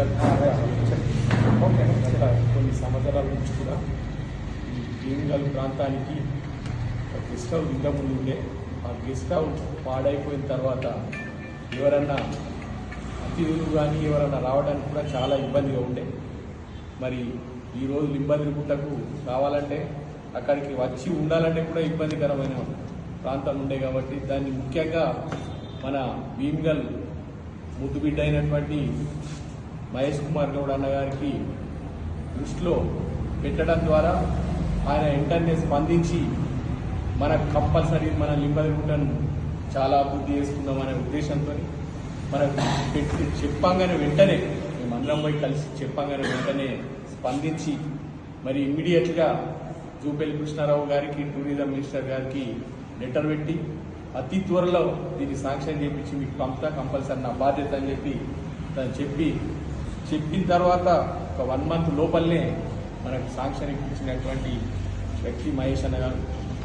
గత కొన్ని సంవత్సరాల నుంచి కూడా ఈ భీమిగల్ ప్రాంతానికి గెస్ట్ హౌస్ ఇంతకుముందు ఉండే. ఆ గెస్ట్ హౌస్ పాడైపోయిన తర్వాత ఎవరన్నా అతిథులు కానీ ఎవరన్నా రావడానికి కూడా చాలా ఇబ్బందిగా ఉండే. మరి ఈ రోజు లింబదిరిగుట్టకు రావాలంటే అక్కడికి వచ్చి ఉండాలంటే కూడా ఇబ్బందికరమైన ప్రాంతాలు ఉండే కాబట్టి దాన్ని ముఖ్యంగా మన భీమిగల్ ముద్దుబిడ్డ అయినటువంటి మహేష్ కుమార్ గౌడ్ అన్న గారికి దృష్టిలో పెట్టడం ద్వారా ఆయన వెంటనే స్పందించి మన కంపల్సరీ మన లింబదిగుట్టను చాలా అభివృద్ధి చేసుకుందామనే ఉద్దేశంతో మనకు పెట్టి చెప్పంగానే వెంటనే మేమందరం పోయి కలిసి చెప్పంగానే వెంటనే స్పందించి మరి ఇమ్మీడియట్గా జూపల్లి కృష్ణారావు గారికి టూరిజం మినిస్టర్ గారికి లెటర్ పెట్టి అతి త్వరలో దీన్ని శాంక్షన్ చేయించి మీకు పంపుతా కంపల్సరీ నా బాధ్యత అని చెప్పి తను చెప్పి చెప్పిన తర్వాత ఒక వన్ మంత్ లోపలనే మనకు శాంక్షన్ ఇప్పించినటువంటి వ్యక్తి మహేష్ అన్న గారు.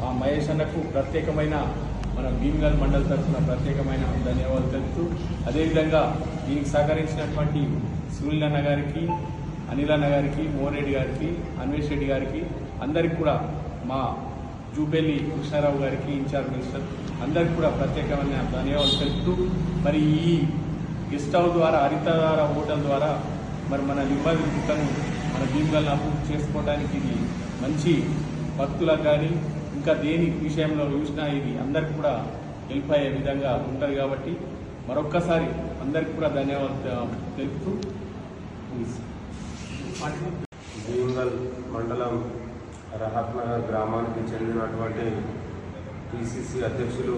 ఆ మహేష్ అన్నకు ప్రత్యేకమైన మన భీమ్గల్ మండల్ తరఫున ప్రత్యేకమైన ధన్యవాదాలు తెలుపుతూ అదేవిధంగా దీనికి సహకరించినటువంటి సునీల్ అన్న గారికి అనిల్ అన్న గారికి మోరెడ్డి గారికి అన్వేష్ రెడ్డి గారికి అందరికి కూడా మా జూబెల్లి కృష్ణారావు గారికి ఇన్ఛార్జ్ మినిస్టర్ అందరికి కూడా ప్రత్యేకమైన ధన్యవాదాలు తెలుపుతూ మరి ఈ గెస్ట్ హౌస్ ద్వారా హరితధార హోటల్ ద్వారా మరి మన యువతను మన భీమ్గల్ని అభివృద్ధి చేసుకోవడానికి ఇది మంచి భక్తులకు కానీ ఇంకా దేని విషయంలో చూసినా ఇది అందరికి కూడా హెల్ప్ అయ్యే విధంగా ఉంటుంది కాబట్టి మరొక్కసారి అందరికి కూడా ధన్యవాదాలు తెలుపుతూ భీమ్గల్ మండలం రహత్నగర్ గ్రామానికి చెందినటువంటి పిసిసి అధ్యక్షులు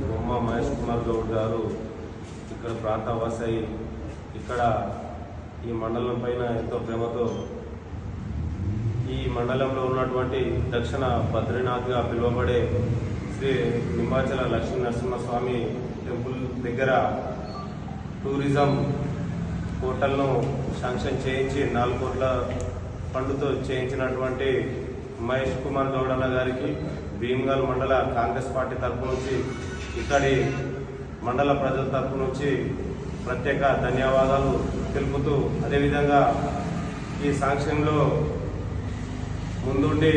బొమ్మ మహేష్ కుమార్ గౌడ్ గారు ఇక్కడ ప్రాంతవాసై ఇక్కడ ఈ మండలం పైన ఎంతో ప్రేమతో ఈ మండలంలో ఉన్నటువంటి దక్షిణ బద్రీనాథ్గా పిలువబడే శ్రీ లింబాచల లక్ష్మీ నరసింహస్వామి టెంపుల్ దగ్గర టూరిజం హోటల్ను శాంక్షన్ చేయించి నాలుగు కోట్ల ఫండ్తో చేయించినటువంటి మహేష్ కుమార్ గౌడన్న అన్న గారికి భీమ్గల్ మండల కాంగ్రెస్ పార్టీ తరపు నుంచి ఇక్కడి మండల ప్రజల తరపు నుంచి ప్రత్యేక ధన్యవాదాలు. తెలుపుతూ అదేవిధంగా ఈ సాంక్షన్లో ముందుండి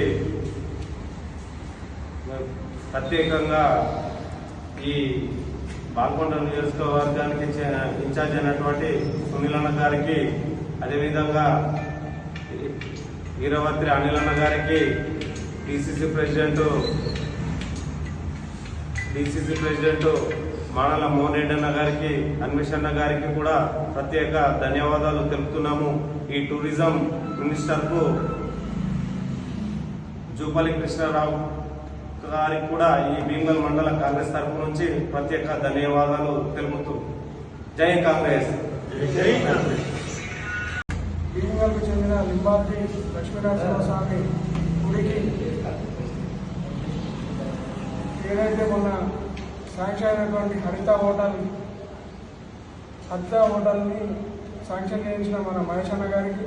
ప్రత్యేకంగా ఈ బాల్కొండ నియోజకవర్గానికి ఇన్ఛార్జ్ అయినటువంటి సునీల్ అన్న గారికి అదేవిధంగా వీరవత్రి అనిల్ అన్న గారికి DCC president DCC president Manala Mohan గారికి అన్వేషణ గారికి కూడా ప్రత్యేక ధన్యవాదాలు తెలుపుతున్నాము. ఈ టూరిజం మినిస్టర్కు జూపల్లి కృష్ణారావు గారికి కూడా ఈ భీమల్ మండల కాంగ్రెస్ తరఫు నుంచి ప్రత్యేక ధన్యవాదాలు తెలుపుతూ. జై కాంగ్రెస్. భీమవరంకు చెందిన లింబాద్రి లక్ష్మీనరసింహ స్వామి గుడికి ఏదైతే మొన్న శాంక్షన్ అయినటువంటి హరిత హోటల్ హరిత హోటల్ని శాంక్షన్ చేయించిన మన మహేష్ అన్న గారికి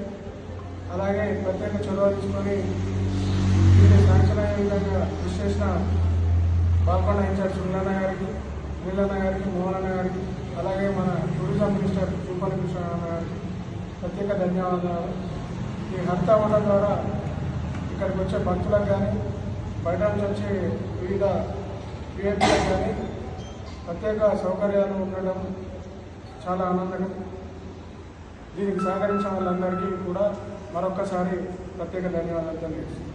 అలాగే ప్రత్యేక చొరవ తీసుకొని దీన్ని శాంక్షన్ అయ్యే విధంగా కృషి చేసిన బాల్కొండ ఇన్ఛార్జ్ సుల్లన్న గారికి నీలన్న గారికి మోహన్ అన్న గారికి అలాగే మన టూరిజం మినిస్టర్ తిరుపతి కృష్ణ అన్న గారికి ప్రత్యేక ధన్యవాదాలు. ఈ హరిత హోటల్ ద్వారా ఇక్కడికి వచ్చే భక్తులకు కానీ బయట నుంచి వచ్చే వివిధ విఐపీలకు కానీ ప్రత్యేక సౌకర్యాలు ఉండడం చాలా ఆనందకరం. దీనికి సహకరించిన వాళ్ళందరికీ కూడా మరొక్కసారి ప్రత్యేక ధన్యవాదాలు తెలియజేస్తున్నాను.